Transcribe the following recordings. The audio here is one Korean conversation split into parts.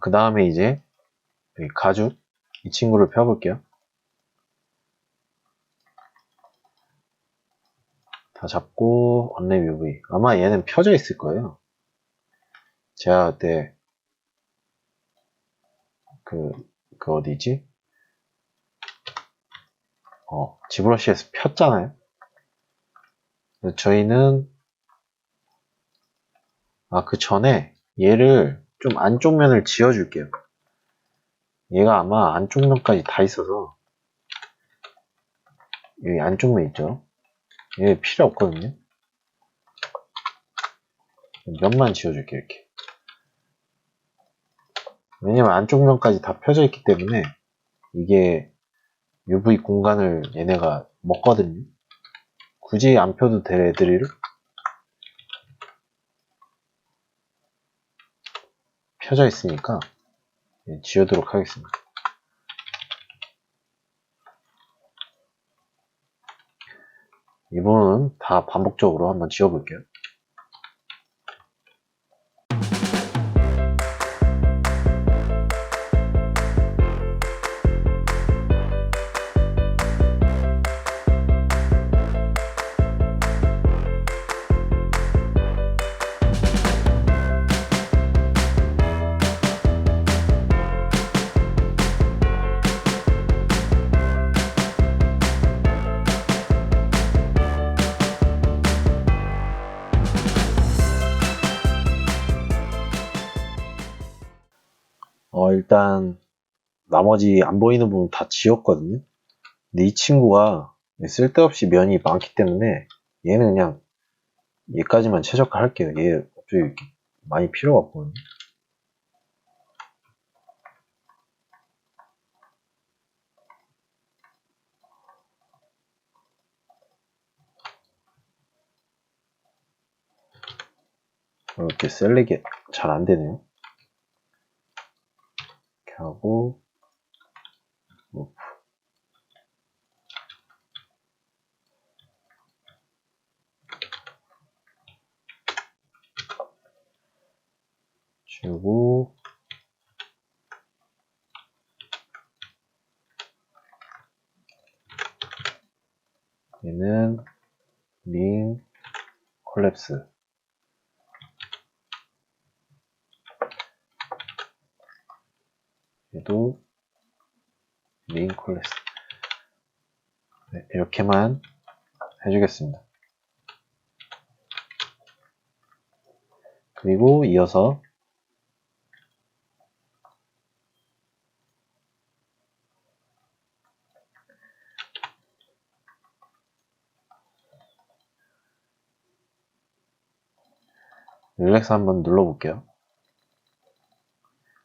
그 다음에 이제 가죽 이 친구를 펴볼게요. 다 잡고 언랩 UV 아마 얘는 펴져 있을 거예요. 제가 그때 그, 그 어디지? 어, 지브러시에서 폈잖아요. 저희는 아, 그 전에 얘를 좀 안쪽 면을 지워줄게요. 얘가 아마 안쪽 면까지 다 있어서 여기 안쪽 면 있죠? 얘 필요 없거든요. 면만 지워줄게요, 이렇게. 왜냐면 안쪽 면까지 다 펴져 있기 때문에 이게 UV 공간을 얘네가 먹거든요. 굳이 안 펴도 될 애들을 펴져 있으니까 예, 지우도록 하겠습니다. 이번은 다 반복적으로 한번 지워볼게요. 어, 일단, 나머지 안 보이는 부분 다 지웠거든요. 근데 이 친구가 쓸데없이 면이 많기 때문에 얘는 그냥 얘까지만 최적화 할게요. 얘 어차피 이렇게 많이 필요가 없거든요. 이렇게 셀렉이 잘안 되네요. 하고 뭐, 지우고 얘는 링 콜랩스 얘도 링 콜랩스 네, 이렇게만 해주겠습니다. 그리고 이어서 릴렉스 한번 눌러볼게요.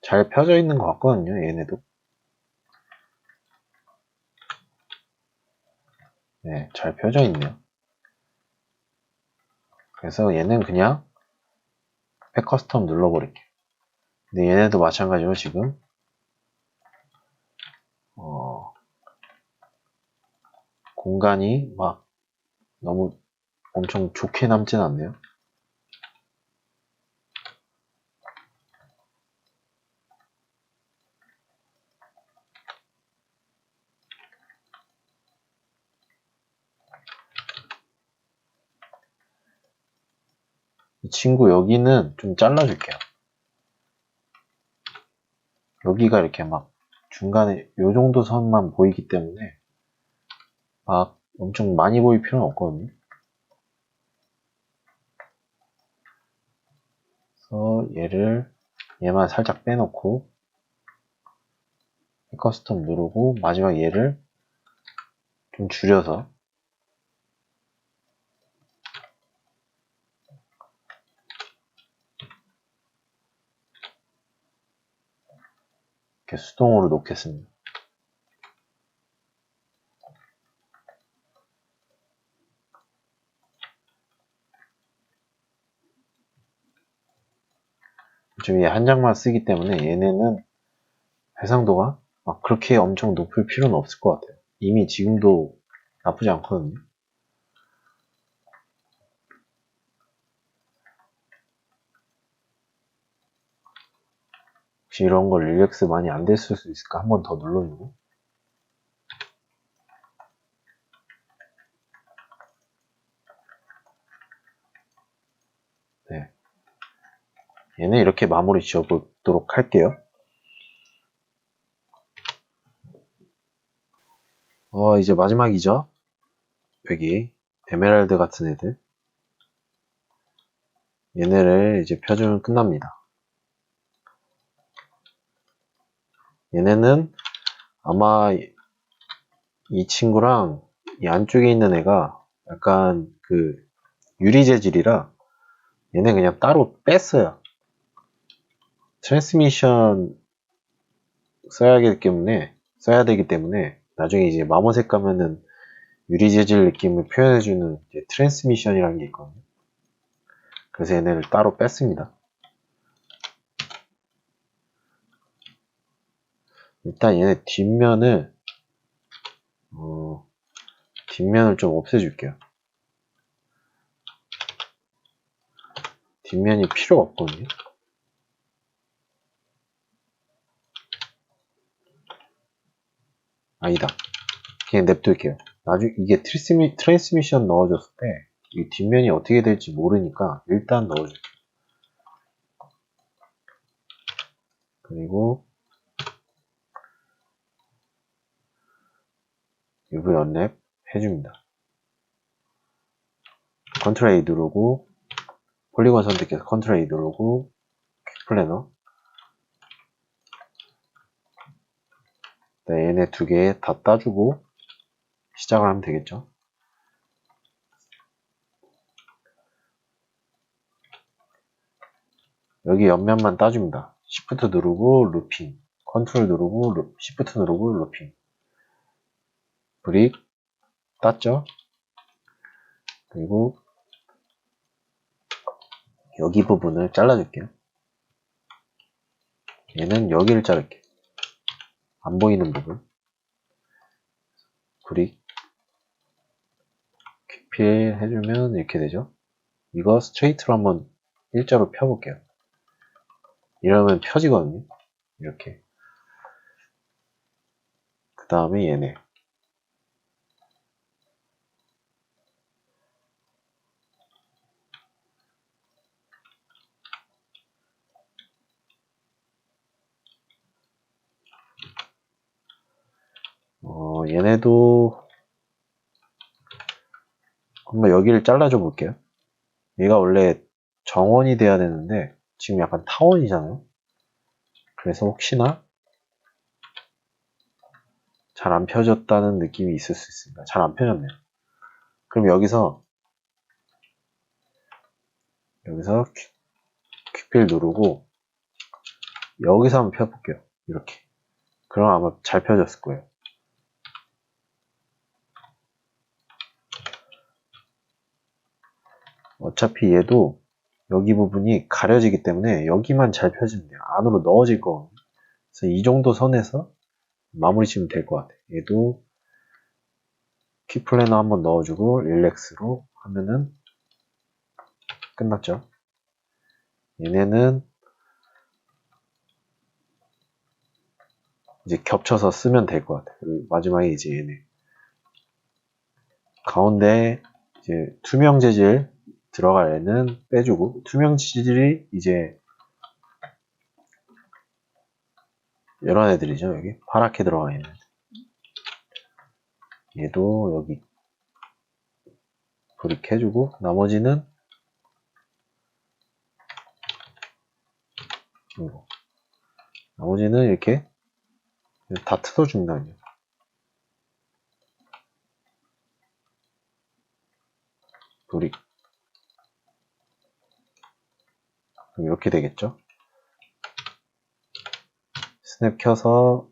잘 펴져 있는 것 같거든요, 얘네도. 네, 잘 펴져 있네요. 그래서 얘는 그냥 팩 커스텀 눌러버릴게요. 근데 얘네도 마찬가지로 지금 어, 공간이 막 너무 엄청 좋게 남진 않네요. 이 친구 여기는 좀 잘라줄게요. 여기가 이렇게 막 중간에 요 정도 선만 보이기 때문에 막 엄청 많이 보일 필요는 없거든요. 그래서 얘를 얘만 살짝 빼놓고 커스텀 누르고 마지막 얘를 좀 줄여서 이렇게 수동으로 놓겠습니다. 지금 얘한 장만 쓰기 때문에 얘네는 해상도가 막 그렇게 엄청 높을 필요는 없을 것 같아요. 이미 지금도 나쁘지 않거든요. 혹시 이런 걸 릴렉스 많이 안 됐을 수 있을까? 한 번 더 눌러주고. 네. 얘는 이렇게 마무리 지어보도록 할게요. 어, 이제 마지막이죠. 여기, 에메랄드 같은 애들. 얘네를 이제 펴주면 끝납니다. 얘네는 아마 이 친구랑 이 안쪽에 있는 애가 약간 그 유리 재질이라 얘네 그냥 따로 뺐어요. 트랜스미션 써야 되기 때문에 써야 되기 때문에 나중에 이제 마모색 가면은 유리 재질 느낌을 표현해주는 트랜스미션이라는 게 있거든요. 그래서 얘네를 따로 뺐습니다. 일단 얘네 뒷면을 어, 뒷면을 좀 없애줄게요. 뒷면이 필요 없거든요. 아니다. 그냥 냅둘게요. 나중에 이게 트랜스미, 트랜스미션 넣어줬을 때 이 뒷면이 어떻게 될지 모르니까 일단 넣어줄게요. 그리고 UV 언랩 해줍니다. 컨트롤 A 누르고 폴리곤 선택해서 컨트롤 A 누르고 퀵 플래너 네, 얘네 두 개 다 따주고 시작을 하면 되겠죠. 여기 옆면만 따줍니다. Shift 누르고 루핑, 컨트롤 누르고 루, Shift 누르고 루핑. 브릭 땄죠? 그리고 여기 부분을 잘라줄게요. 얘는 여기를 자를게요. 안 보이는 부분. 브릭 퀵필 해주면 이렇게 되죠. 이거 스트레이트로 한번 일자로 펴볼게요. 이러면 펴지거든요. 이렇게. 그 다음에 얘네. 어, 얘네도 한번 여기를 잘라줘 볼게요. 얘가 원래 정원이 돼야 되는데 지금 약간 타원이잖아요. 그래서 혹시나 잘 안 펴졌다는 느낌이 있을 수 있습니다. 잘 안 펴졌네요. 그럼 여기서 여기서 퀵, 퀵필 누르고 여기서 한번 펴볼게요. 이렇게. 그럼 아마 잘 펴졌을 거예요. 어차피 얘도 여기 부분이 가려지기 때문에 여기만 잘 펴지면 돼요. 안으로 넣어질 거. 그래서 이 정도 선에서 마무리 지으면 될 것 같아요. 얘도 키플래너 한번 넣어주고 릴렉스로 하면은 끝났죠. 얘네는 이제 겹쳐서 쓰면 될 것 같아요. 마지막에 이제 얘네 가운데 이제 투명 재질 들어갈 애는 빼주고 투명 재질이 이제 이런 애들이죠. 여기 파랗게 들어가 있는 얘도 여기 브릭 해주고 나머지는 이거 나머지는 이렇게 다 뜯어준다요. 브릭 이렇게 되겠죠? 스냅 켜서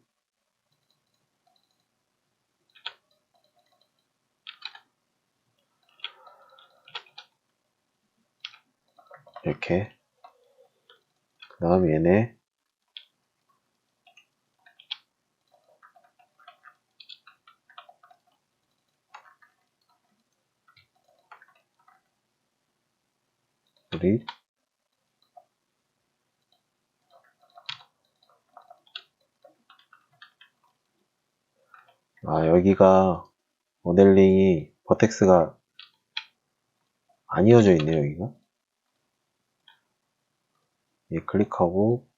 이렇게 그 다음 얘네 우리 아, 여기가 모델링이 버텍스가 안 이어져 있네요, 여기가. 예, 클릭하고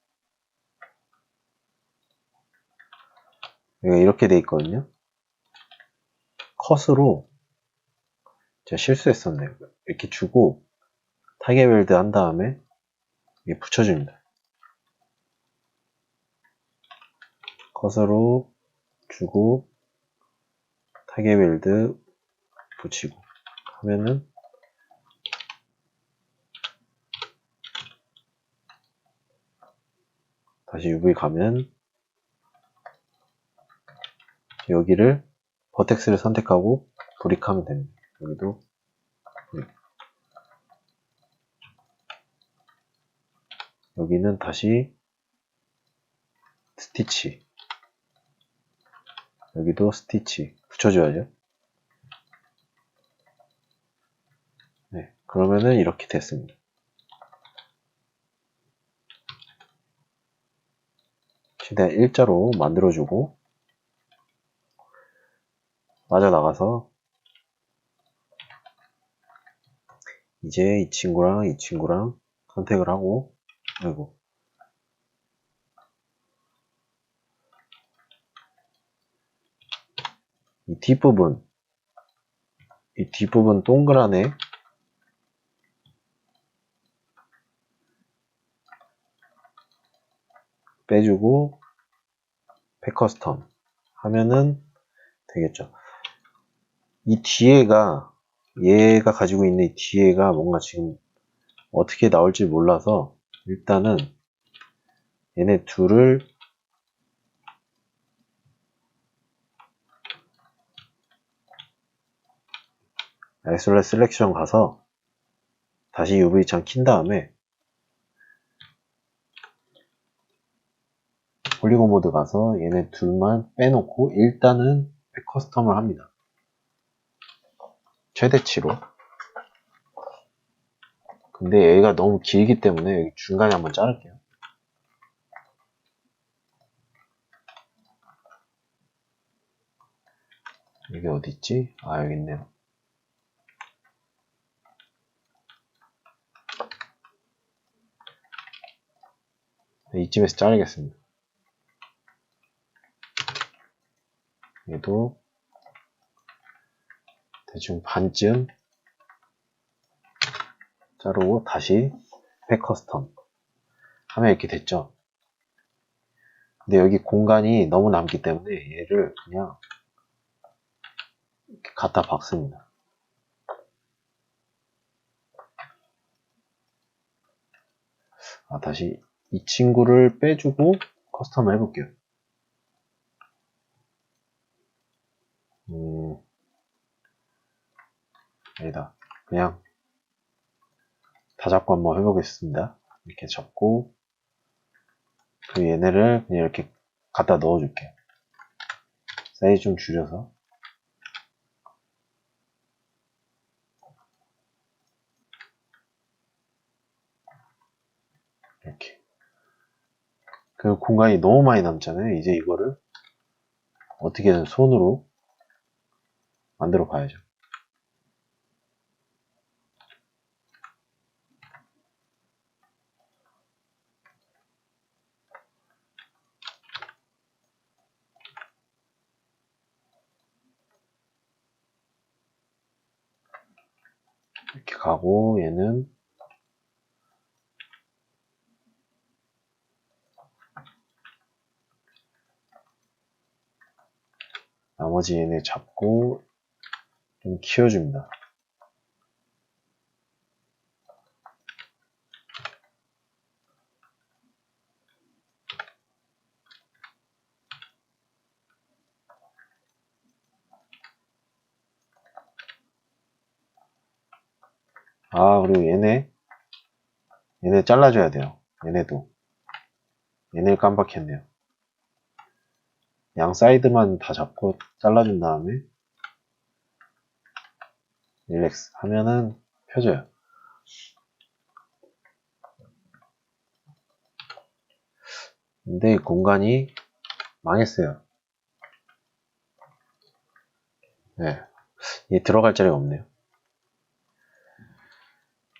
여기가 이렇게 돼 있거든요. 컷으로 제가 실수했었네요. 이렇게 주고 타겟 웰드 한 다음에 이게 붙여줍니다. 컷으로 주고 타겟 웰드 붙이고 하면은 다시 UV 가면 여기를 버텍스를 선택하고 브릭하면 됩니다. 여기도 브릭. 여기는 다시 스티치 여기도 스티치 붙여줘야죠. 네, 그러면은 이렇게 됐습니다. 최대한 일자로 만들어주고 맞아 나가서 이제 이 친구랑 이 친구랑 선택을 하고 아이고 이 뒷부분 이 뒷부분 동그란 애 빼주고 팩커스텀 하면은 되겠죠. 이 뒤에가 얘가 가지고 있는 이 뒤에가 뭔가 지금 어떻게 나올지 몰라서 일단은 얘네 둘을 아이솔레 셀렉션 가서 다시 UV 창 킨 다음에 폴리곤 모드 가서 얘네 둘만 빼놓고 일단은 커스텀을 합니다. 최대치로. 근데 얘가 너무 길기 때문에 여기 중간에 한번 자를게요. 이게 어디 있지? 아 여기 있네요. 이쯤에서 자르겠습니다. 얘도 대충 반쯤 자르고 다시 팩커스텀 하면 이렇게 됐죠. 근데 여기 공간이 너무 남기 때문에 얘를 그냥 이렇게 갖다 박습니다. 아, 다시 이 친구를 빼주고 커스텀을 해볼게요. 음, 아니다. 그냥 다 잡고 한번 해보겠습니다. 이렇게 잡고 그 얘네를 그냥 이렇게 갖다 넣어줄게요. 사이즈 좀 줄여서 이렇게 그 공간이 너무 많이 남잖아요. 이제 이거를 어떻게든 손으로 만들어 봐야죠. 이렇게 가고 얘는 나머지 얘네 잡고 좀 키워줍니다. 아, 그리고 얘네, 얘네 잘라줘야 돼요. 얘네도. 얘네를 깜빡했네요. 양 사이드만 다 잡고 잘라준 다음에 릴렉스 하면은 펴져요. 근데 공간이 망했어요. 네. 얘 들어갈 자리가 없네요.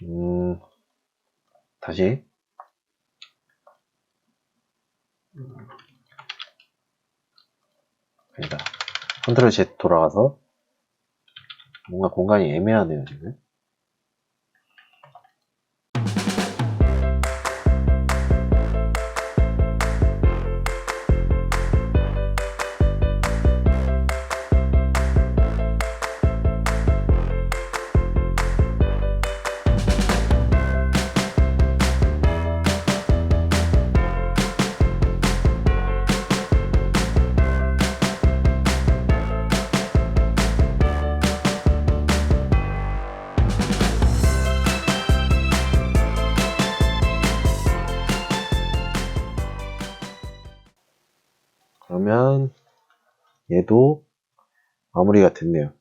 음, 다시. 아니다. 컨트롤 Z 돌아가서 뭔가 공간이 애매하네요, 지금. 그러면 얘도 마무리가 됐네요.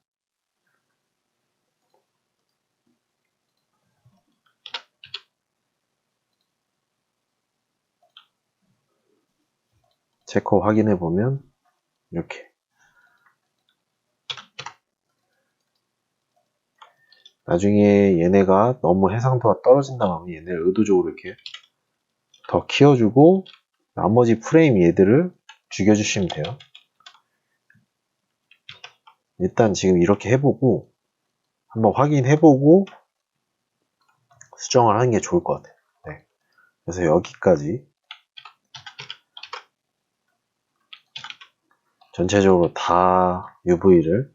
체커 확인해 보면 이렇게 나중에 얘네가 너무 해상도가 떨어진다고 하면 얘네를 의도적으로 이렇게 더 키워주고 나머지 프레임 얘들을 죽여주시면 돼요. 일단 지금 이렇게 해보고 한번 확인해보고 수정을 하는 게 좋을 것 같아요. 네. 그래서 여기까지 전체적으로 다 UV를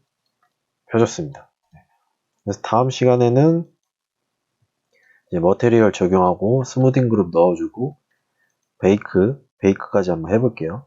펴줬습니다. 네. 그래서 다음 시간에는 이제 머테리얼 적용하고 스무딩 그룹 넣어주고 베이크, 베이크까지 한번 해볼게요.